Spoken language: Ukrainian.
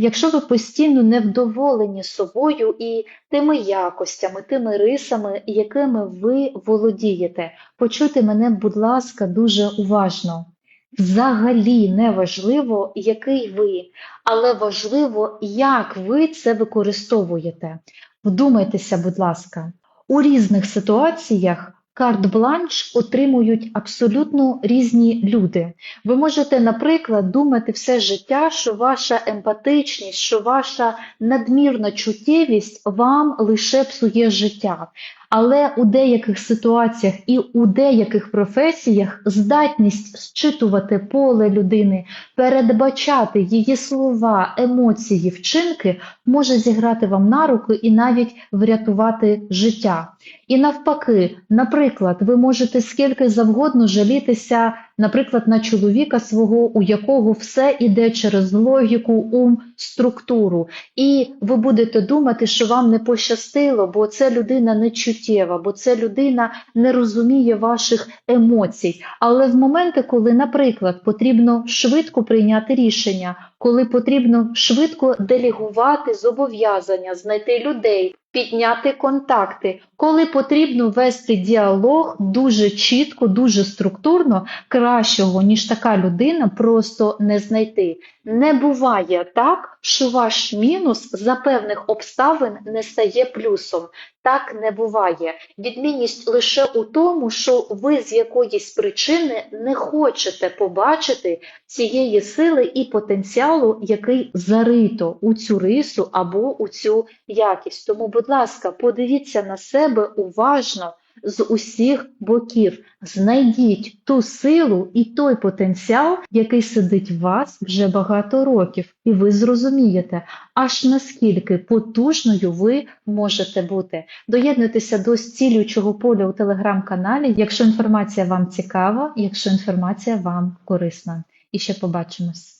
Якщо ви постійно невдоволені собою і тими якостями, тими рисами, якими ви володієте, почуйте мене, будь ласка, дуже уважно. Взагалі не важливо, який ви, але важливо, як ви це використовуєте. Вдумайтеся, будь ласка, у різних ситуаціях карт-бланш отримують абсолютно різні люди. Ви можете, наприклад, думати все життя, що ваша емпатичність, що ваша надмірна чуттєвість вам лише псує життя. Але у деяких ситуаціях і у деяких професіях здатність зчитувати поле людини, передбачати її слова, емоції, вчинки може зіграти вам на руку і навіть врятувати життя. І навпаки, наприклад, ви можете скільки завгодно жалітися, наприклад, на чоловіка свого, у якого все іде через логіку, ум, структуру. І ви будете думати, що вам не пощастило, бо це людина нечуттєва, бо це людина не розуміє ваших емоцій. Але в моменти, коли, наприклад, потрібно швидко прийняти рішення, коли потрібно швидко делегувати зобов'язання, знайти людей, підняти контакти, коли потрібно вести діалог дуже чітко, дуже структурно, кращого, ніж така людина, просто не знайти. Не буває так, що ваш мінус за певних обставин не стає плюсом. Так не буває. Відмінність лише у тому, що ви з якоїсь причини не хочете побачити цієї сили і потенціалу, який зарито у цю рису або у цю якість. Тому, будь ласка, подивіться на себе уважно з усіх боків. Знайдіть ту силу і той потенціал, який сидить в вас вже багато років, і ви зрозумієте, аж наскільки потужною ви можете бути. Доєднуйтеся до зцілюючого поля у телеграм-каналі, якщо інформація вам цікава, якщо інформація вам корисна. І ще побачимось.